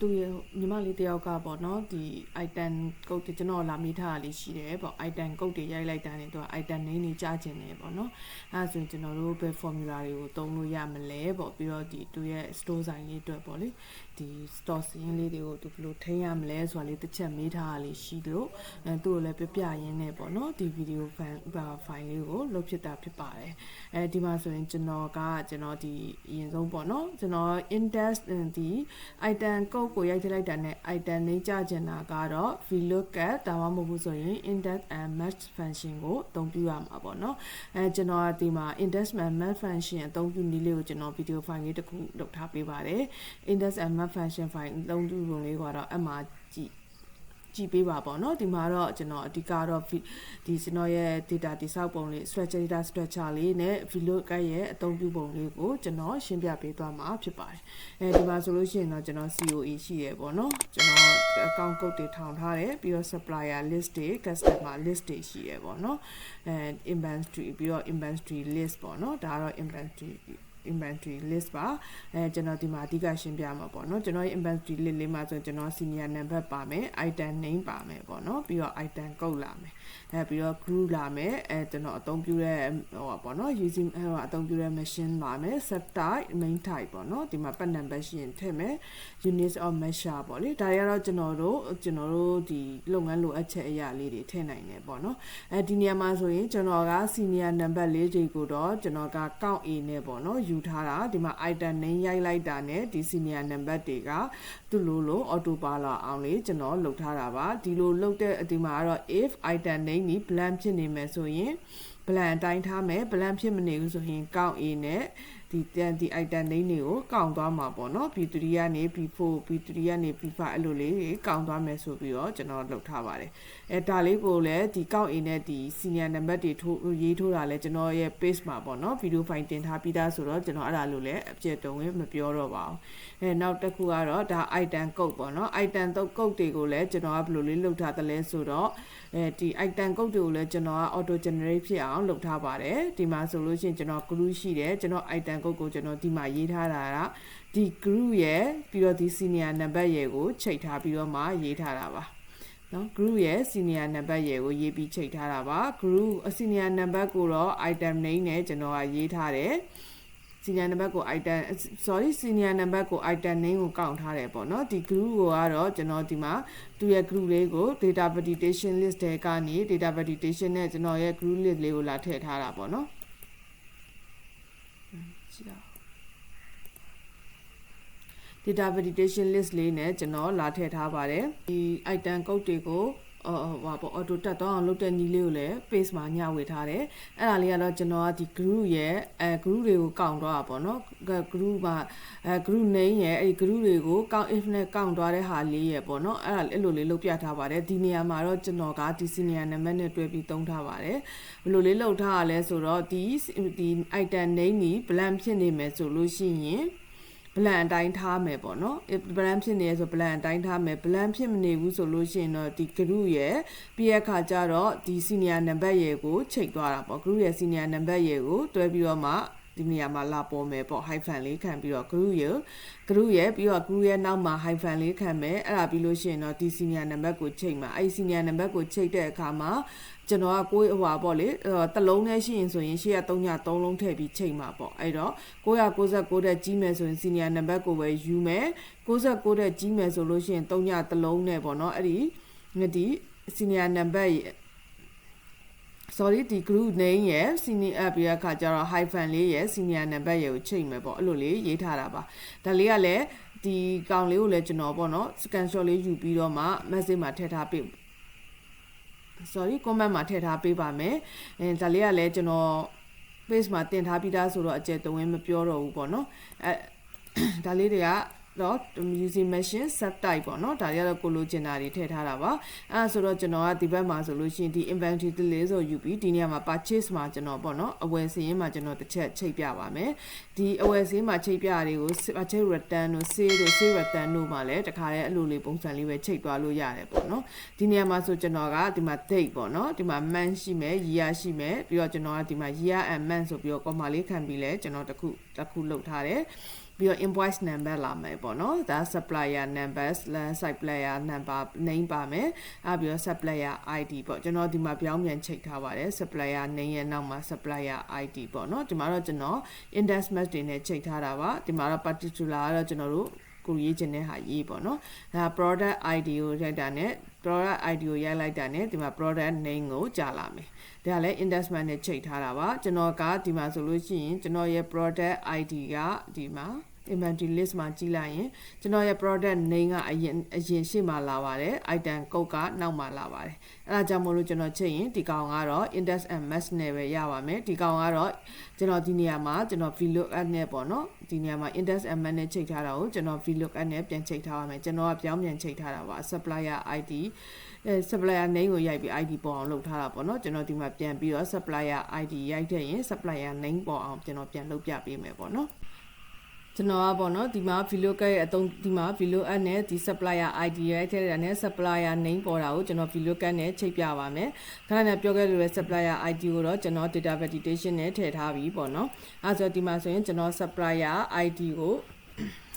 သူရဲ့ညီမလေးတယောက်ကပေါ့နော်ဒီ item ကုတ်တွေကျွန်တော်လာမိထားတာလေးရှိတယ်ပေါ့ item ကုတ်တွေရိုက်လိုက်တာနဲ့သူက item name တွေကြားကျင်တယ်ပေါ့နော်အဲဒါဆိုရင်ကျွန်တော်တို့ဘယ် formula တွေကိုသုံးလို့ရမလဲပေါ့ပြီးတော့ဒီသူရဲ့ store ဆိုင်လေးအတွက်ပေါ့လေဒီ store စင်းလေးတွေကိုသူဘယ်လိုထိန်းရမလဲဆိုတာလေးတစ်ချက်မေးထားတာလေးရှိလို့အဲသူ့ကိုလည်းပြပြရင်းနဲ့ပေါ့နော်ဒီ video file လေးကိုလုပ်ဖြစ်တာဖြစ်ပါတယ်အဲဒီမှာဆိုရင်ကျွန်တော်ကကျွန်တော်ဒီအရင်ဆုံးပေါ့နော်ကျွန်တော် index ဒီ item code ကိုရိုက်ထည့်လိုက်တာနဲ့ item နည်းကြကျင်တာကတော့ vlookup ဒါမှမဟုတ်ဘူးဆိုရင် index and match function ကိုအသုံးပြုရမှာပေါ့နော်အဲကျွန်တော်ကဒီမှာ index and match function အသုံးပြုနည်းလေးကိုကျွန်တော် video file လေးတစ်ခုလုပ်ထားပေးပါတယ် index and match function file အသုံးပြုပုံလေးကတော့အမှကြည့် ကြည့်ပေးပါပေါ့နော်ဒီမှာတော့ကျွန်တော်အဓိကတော့ဒီကျွန်တော်ရဲ့ data တိစောက်ပုံလေး structure data structure လေးနဲ့ VLOOKUP ရဲ့အသုံးပြုပုံလေးကိုကျွန်တော်ရှင်းပြပေးသွားမှာဖြစ်ပါတယ်အဲဒီမှာဆိုလို့ရှိရင်တော့ကျွန်တော် COE ရှိရပေါ့နော်ကျွန်တော် account code တွေထောင်ထားတယ်ပြီးတော့ supplier list တွေ customer list တွေရှိရပေါ့နော်အဲ inventory ပြီးတော့ inventory list ပေါ့နော်ဒါကတော့ inventory inventory list ပါအဲကျွန်တော်ဒီမှာအဓိကရှင်းပြမှာပေါ့နော်ကျွန်တော်ရဲ့ inventory list လေးမှာဆိုရင်ကျွန်တော် senior number ပါမယ် item name ပါမယ်ပေါ့နော်ပြီးတော့ item code လာမယ်အဲပြီးတော့ group လာမယ်အဲကျွန်တော်အသုံးပြုတဲ့ဟိုပေါ့နော် using ဟိုအသုံးပြုတဲ့ machine ပါမယ် set type main type ပေါ့နော်ဒီမှာ part number ရှိရင်ထည့်မယ် units of measure ပေါ့လေဒါတွေကတော့ကျွန်တော်တို့ကျွန်တော်တို့ဒီလုပ်ငန်းလိုအပ်ချက်အရာလေးတွေထည့်နိုင်တယ်ပေါ့နော်အဲဒီနေရာမှာဆိုရင်ကျွန်တော်က senior number လေးတွေကိုတော့ကျွန်တော်က count A နဲ့ပေါ့နော်ယူထားတာဒီမှာ item name ရိုက်လိုက်တာနဲ့ဒီ senior number တွေကသူ့လိုလို auto ပါလာအောင်လေကျွန်တော်လုပ်ထားတာပါဒီလိုလုပ်တဲ့ဒီမှာကတော့ if item name နီ blank ဖြစ်နေမယ်ဆိုရင် blank အတိုင်းထားမယ် blank ဖြစ်မနေဘူးဆိုရင် count A နဲ့ ဒီတန်ဒီ item name တွေကိုကောက်သွားမှာပေါ့နော် B3 ကနေ B4 B3 ကနေ B5 အဲ့လိုလေးတွေကောက်သွားမယ်ဆိုပြီးတော့ကျွန်တော်လုပ်ထားပါတယ်အဲဒါလေးကိုလည်းဒီကောက် A နဲ့ဒီ senior number တွေထိုးရေးထိုးတာလဲကျွန်တော်ရဲ့ page မှာပေါ့နော် video file တင်ထားပြီးသားဆိုတော့ကျွန်တော်အဲ့ဒါလို့လည်းအပြည့်တုံးဝင်မပြောတော့ပါဘူးအဲနောက်တစ်ခုကတော့ဒါ item code ပေါ့နော် item code တွေကိုလည်းကျွန်တော်ကဘယ်လိုလေးလုပ်ထားသလဲဆိုတော့အဲဒီ item code တွေကိုလည်းကျွန်တော်က auto generate ဖြစ်အောင်လုပ်ထားပါတယ်ဒီမှာဆိုလို့ရှိရင်ကျွန်တော် group ရှိတယ်ကျွန်တော် item code ကိုကျွန်တော်ဒီမှာရေးထားတာကဒီ group ရဲ့ပြီးတော့ဒီ senior number ရဲ့ကိုချိန်ထားပြီးတော့မှရေးထားတာပါနော် group ရဲ့ senior number ရဲ့ကိုရေးပြီးချိန်ထားတာပါ group senior number ကိုတော့ item name နဲ့ကျွန်တော်ကရေးထားတယ် senior number ကို item sorry senior number ကို item name ကိုကောက်ထားတယ်ပေါ့နော်ဒီ group ကိုကတော့ကျွန်တော်ဒီမှာသူ့ရဲ့ group လေးကို data validation list တွေကနေ data validation နဲ့ကျွန်တော်ရဲ့ group list လေးကိုလာထည့်ထားတာပေါ့နော်ကြည့်အောင် data validation list လေးနဲ့ကျွန်တော်လာထည့်ထားပါတယ်ဒီ item code တွေကိုအော် ဟိုပေါ့ auto တက်တော့အောင်လုပ်တဲ့နည်းလေးကိုလည်း page မှာညဝေထားတယ်အဲ့ဒါလေးကတော့ကျွန်တော်ကဒီ group ရဲ့အဲ group တွေကိုကောက်တော့တာပေါ့နော် group မှာအဲ group name ရဲ့အဲ့ဒီ group တွေကို count if နဲ့ကောက်သွားတဲ့ဟာလေးရဲ့ပေါ့နော်အဲ့ဒါအဲ့လိုလေးလုပ်ပြထားပါတယ်ဒီနေရာမှာတော့ကျွန်တော်ကဒီ senior number နဲ့တွဲပြီးသုံးထားပါတယ်ဘယ်လိုလေးလုပ်ထားရလဲဆိုတော့ဒီဒီ item name ကြီး blank ဖြစ်နေမယ်ဆိုလို့ရှိရင် ဘလန်အတိုင်းထားမယ်ပေါ့နော်ဘလန်ဖြစ်နေရဆိုဘလန်အတိုင်းထားမယ်ဘလန်ဖြစ်မနေဘူးဆိုလို့ရှိရင်တော့ဒီ group ရဲ့ပြီးရခါကျတော့ဒီ senior number ရဲ့ကိုချိန်သွားတာပေါ့ group ရဲ့ senior number ရဲ့ကိုတွဲပြီးတော့မှဒီနေရာမှာလာပေါ်မယ်ပေါ့ hyphen လေးခံပြီးတော့ group ရဲ့ group ရဲ့ပြီးတော့ group ရဲ့နောက်မှာ hyphen လေးခံမယ်အဲ့ဒါပြီးလို့ရှိရင်တော့ဒီ senior number ကိုချိန်မှာအဲ့ senior number ကိုချိန်တဲ့အခါမှာ ကျွန်တော်ကကိုယ်ဟွာပေါ့လေတလုံးနဲ့ရှိရင်ဆိုရင်ရှေ့က3ည3လုံးထည့်ပြီးချိန်မှာပေါ့အဲ့တော့999တဲ့ကြီးမယ်ဆိုရင် senior number ကိုပဲယူမယ်69တဲ့ကြီးမယ်ဆိုလို့ရှိရင်3ည3လုံးနဲ့ပေါ့နော်အဲ့ဒီငဒီ senior number sorry ဒီ group name ရဲ့ senior app ရဲ့အခါကျတော့ hyphen လေးရဲ့ senior number ရဲ့ကိုချိန်မယ်ပေါ့အဲ့လိုလေးရေးထားတာပါဒါလေးကလည်းဒီကောင်လေးကိုလည်းကျွန်တော်ပေါ့နော် scan shot လေးယူပြီးတော့မှ message မှာထည့်ထားပေး sorry comment မှာထည့်ထားပေးပါမယ်အဲဒါလေးကလည်းကျွန်တော် page မှာတင်ထားပြီးသားဆိုတော့အကျယ်တဝင်းမပြောတော့ဘူးပေါ့နော်အဲဒါလေးတွေက တော့ using machine set type ပေါ့နော်ဒါတွေကတော့ကိုလိုချင်တာတွေထည့်ထားတာပါအဲဆိုတော့ကျွန်တော်ကဒီဘက်မှာဆိုလို့ရှိရင်ဒီ inventory တလေးဆိုယူပြီးဒီနေရာမှာ purchase မှာကျွန်တော်ပေါ့နော်အဝယ်စင်းမှာကျွန်တော်တစ်ချက်ချိန်ပြပါမယ်ဒီအဝယ်စင်းမှာချိန်ပြတာတွေကို purchase return တို့ sale တို့ sale return တို့မှာလည်းတခါတည်းအဲ့လိုလေးပုံစံလေးပဲချိန်သွားလို့ရတယ်ပေါ့နော်ဒီနေရာမှာဆိုကျွန်တော်ကဒီမှာ date ပေါ့နော်ဒီမှာ month ရှိမယ် year ရှိမယ်ပြီးတော့ကျွန်တော်ကဒီမှာ year and month ဆိုပြီးတော့ comma လေးခံပြီးလဲကျွန်တော်တခုတခုလုပ်ထားတယ် ပြီးတော့ invoice number လာမယ်ပေါ့နော်ဒါ supplier number land supplier number name ပါမယ်အဲပြီးတော့ supplier ID ပေါ့ကျွန်တော်ဒီမှာပြောင်းပြန်ချိန်ထားပါတယ် supplier name ရဲ့နောက်မှာ supplier ID ပေါ့နော်ဒီမှာတော့ကျွန်တော် index match တွေနဲ့ချိန်ထားတာပါဒီမှာတော့ particular ကတော့ကျွန်တော်တို့ ကိုရေးချင်တဲ့ဟာရေးပေါ့နော်ဒါ product ID ကိုရိုက်တာနဲ့ product ID ကိုရိုက်လိုက်တာနဲ့ဒီမှာ product name ကိုကြာလာမယ်ဒါကလည်း index match နဲ့ချိန်ထားတာပါကျွန်တော်ကဒီမှာဆိုလို့ရှိရင်ကျွန်တော်ရဲ့ product ID ကဒီမှာ inventory list မှာကြည့်လိုက်ရင်ကျွန်တော်ရဲ့ product name ကအရင်အရင်ရှေ့မှာလာပါတယ် item code ကနောက်မှာလာပါတယ်အဲဒါကြောင့်မို့လို့ကျွန်တော်ချိန်ရင်ဒီကောင်ကတော့ index and match နဲ့ပဲရပါမယ်ဒီကောင်ကတော့ကျွန်တော်ဒီနေရာမှာကျွန်တော် vlookup နဲ့ပေါ့နော်ဒီနေရာမှာ index and match နဲ့ချိန်ထားတာကိုကျွန်တော် vlookup နဲ့ပြန်ချိန်ထားပါမယ်ကျွန်တော်ကပြောင်းပြန်ချိန်ထားတာပါ supplier ID အဲ supplier name ကိုရိုက်ပြီး ID ပေါ်အောင်လုပ်ထားတာပေါ့နော်ကျွန်တော်ဒီမှာပြန်ပြီးတော့ supplier ID ရိုက်တဲ့ရင် supplier name ပေါ်အောင်ကျွန်တော်ပြန်လုပ်ပြပေးမယ်ပေါ့နော် ကျွန်တော်ကပေါ့နော်ဒီမှာ VLOOKUP ရဲ့အသုံးဒီမှာ VLOOKUP နဲ့ဒီ supplier ID ရိုက်ထည့်တာနဲ့ supplier name ပေါ်တာကိုကျွန်တော် VLOOKUP နဲ့ချိန်ပြပါမယ်ခဏနဲ့ပြောခဲ့လို့ရ supplier ID ကိုတော့ကျွန်တော် data validation နဲ့ထည့်ထားပြီပေါ့နော်အဲဆိုဒီမှာဆိုရင်ကျွန်တော် supplier ID ကို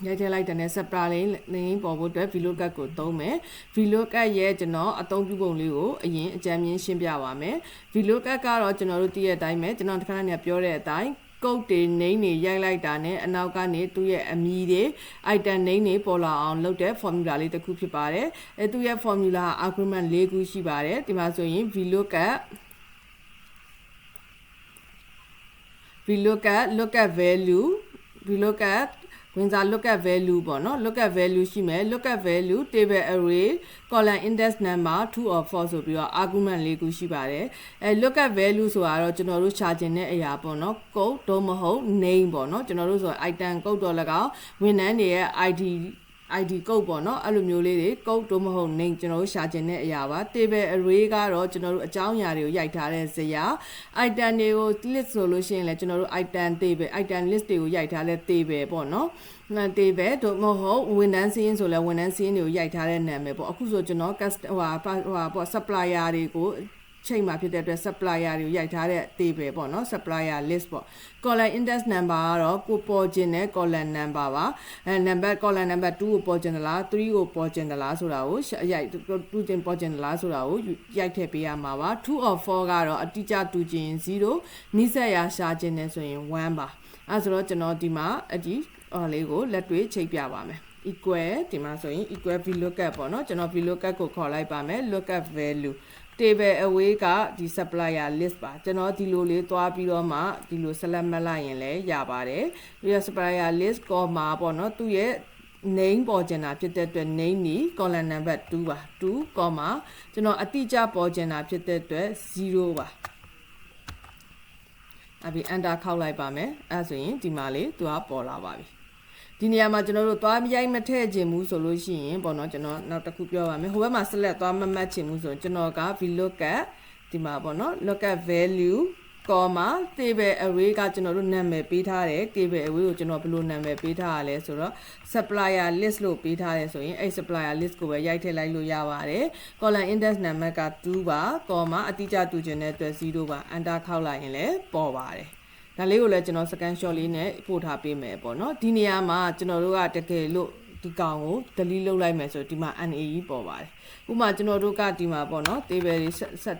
ရိုက်ထည့်လိုက်တဲ့နဲ့ supplier name ပေါ်ဖို့အတွက် VLOOKUP ကိုသုံးမယ် VLOOKUP ရဲ့ကျွန်တော်အသုံးပြုပုံလေးကိုအရင်အကြမ်းမြင်ရှင်းပြပါမယ် VLOOKUP ကတော့ကျွန်တော်တို့သိတဲ့အတိုင်းပဲကျွန်တော်တစ်ခါတည်းပြောတဲ့အတိုင်း ကုတ်တွေနေနေရိုက်လိုက်တာနဲ့အနောက်ကနေသူ့ရဲ့အမည်တွေ item name တွေပေါ်လာအောင်လုပ်တဲ့ formula လေးတစ်ခုဖြစ်ပါတယ်အဲသူ့ရဲ့ formula argument ၄ခုရှိပါတယ်ဒီမှာဆိုရင် vlookup vlookup lookup value vlookup ဝင်စား lookup value ပေါ့နော် lookup value ရှိမယ် lookup value table array column index number true or false ဆိုပြီးတော့ argument လေးခုရှိပါတယ်အဲ lookup value ဆိုတာတော့ကျွန်တော်တို့ရှာကျင်တဲ့အရာပေါ့နော် code တော့မဟုတ် name ပေါ့နော်ကျွန်တော်တို့ဆို item code တော့၎င်းဝန်ထမ်းတွေရဲ့ ID ID code ပေါ့နော်အဲ့လိုမျိုးလေးတွေ code တို့မဟုတ် name ကျွန်တော်တို့ရှာကျင်တဲ့အရာပါ table array ကတော့ကျွန်တော်တို့အကြောင်းအရာတွေကိုရိုက်ထားတဲ့ဇယား item တွေကို list ဆိုလို့ရှိရင်လည်းကျွန်တော်တို့ item table item list တွေကိုရိုက်ထားတဲ့ table ပေါ့နော်နာတေပဲတို့မဟုတ်ဝန်ထမ်းစည်းရင်းဆိုလဲဝန်ထမ်းစည်းရင်းတွေကိုရိုက်ထားတဲ့နာမည်ပေါ့အခုဆိုကျွန်တော် cust ဟိုဟာဟိုဟာပေါ့ supplier တွေကို ချိန်မှာဖြစ်တဲ့အတွက် supplier တွေကိုရိုက်ထားတဲ့ table ပေါ့နော် supplier list ပေါ့ column index number ကတော့ကိုပေါ်ခြင်းတဲ့ column number ပါအဲ number column number 2ကိုပေါ်ခြင်းသလား3ကိုပေါ်ခြင်းသလားဆိုတာကိုရိုက်2ခြင်းပေါ်ခြင်းသလားဆိုတာကိုရိုက်ထည့်ပေးရမှာပါ2 or 4ကတော့အတိအကျ2ခြင်း0နိစက်ရာရှာခြင်းနဲ့ဆိုရင်1ပါအဲဆိုတော့ကျွန်တော်ဒီမှာအဒီအော်လေးကိုလက်တွေ့ချိန်ပြပါမယ် equal ဒီမှာဆိုရင် equal vlookup ပေါ့နော်ကျွန်တော် vlookup ကိုခေါ်လိုက်ပါမယ် lookup value table away ကဒီ supplier list ပါကျွန်တော်ဒီလိုလေးသွားပြီးတော့မှဒီလို select မှတ်လိုက်ရင်လည်းရပါတယ်ပြီးတော့ supplier list ကောမှာပေါ့နော်သူ့ရဲ့ name ပေါ်ကျင်တာဖြစ်တဲ့အတွက် name နီ column number 2ပါ2 comma ကျွန်တော်အတိအကျပေါ်ကျင်တာဖြစ်တဲ့အတွက်0ပါအပြီး enter ခောက်လိုက်ပါမယ်အဲဆိုရင်ဒီမှာလေးသူကပေါ်လာပါပြီ ဒီနေရာမှာကျွန်တော်တို့သွားရိုက်မထည့်ခြင်းဘူးဆိုလို့ရှိရင်ပေါ့နော်ကျွန်တော်နောက်တစ်ခုပြောပါမယ်ဟိုဘက်မှာ select သွားမမှတ်ခြင်းဘူးဆိုရင်ကျွန်တော်က vlookup ဒီမှာပေါ့နော် lookup value comma table array ကကျွန်တော်တို့နာမည်ပေးထားတယ် table array ကိုကျွန်တော်ဘယ်လိုနာမည်ပေးထားရလဲဆိုတော့ supplier list လို့ပေးထားတယ်ဆိုရင်အဲ့ supplier list ကိုပဲရိုက်ထည့်လိုက်လို့ရပါတယ် column index number က2ပါ comma အတိအကျတူချင်တဲ့အတွက်0ပါ enter ခောက်လိုက်ရင်လည်းပေါ်ပါတယ် ဒါလေးကိုလည်းကျွန်တော် scan shot လေးနဲ့ပို့ထားပေးမယ်ပေါ့နော်ဒီနေရာမှာကျွန်တော်တို့ကတကယ်လို့ဒီကောင်ကို delete လုပ်လိုက်မယ်ဆိုဒီမှာ NAE ပေါ်ပါတယ်ဥပမာကျွန်တော်တို့ကဒီမှာပေါ့နော် table တွေဆက်ဆက်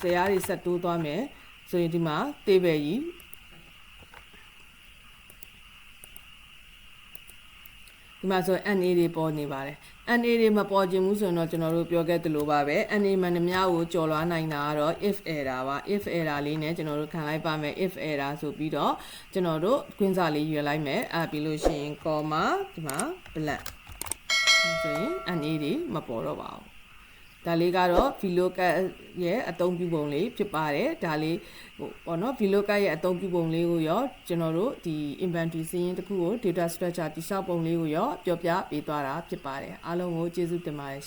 ဇာတ်တွေဆက်တိုးသွားမယ်ဆိုရင်ဒီမှာ table ကြီး ဒီမှာဆို NA တွေပေါ်နေပါတယ် NA တွေမပေါ်ခြင်းဘူးဆိုရင်တော့ကျွန်တော်တို့ပြောခဲ့သလိုပါပဲ NA မှန်သမျှကိုကျော်လွှားနိုင်တာကတော့ if error ပါ if error လေးနဲ့ကျွန်တော်တို့ခံလိုက်ပါမယ် if error ဆိုပြီးတော့ကျွန်တော်တို့ကွင်းစာလေးရွေလိုက်မယ်အဲပြီးလို့ရှိရင် comma ဒီမှာ blank ဆိုရင် NA တွေမပေါ်တော့ပါဘူး ဒါလေးကတော့ vlookup ရဲ့အသုံးပြုပုံလေးဖြစ်ပါတယ်ဒါလေးဟိုပေါ့နော် vlookup ရဲ့အသုံးပြုပုံလေးကိုရောကျွန်တော်တို့ဒီ inventory စည်းရင်းတစ်ခုကို data structure တိစောက်ပုံလေးကိုရောပြောပြပေးသွားတာဖြစ်ပါတယ်အားလုံးကိုကျေးဇူးတင်ပါတယ်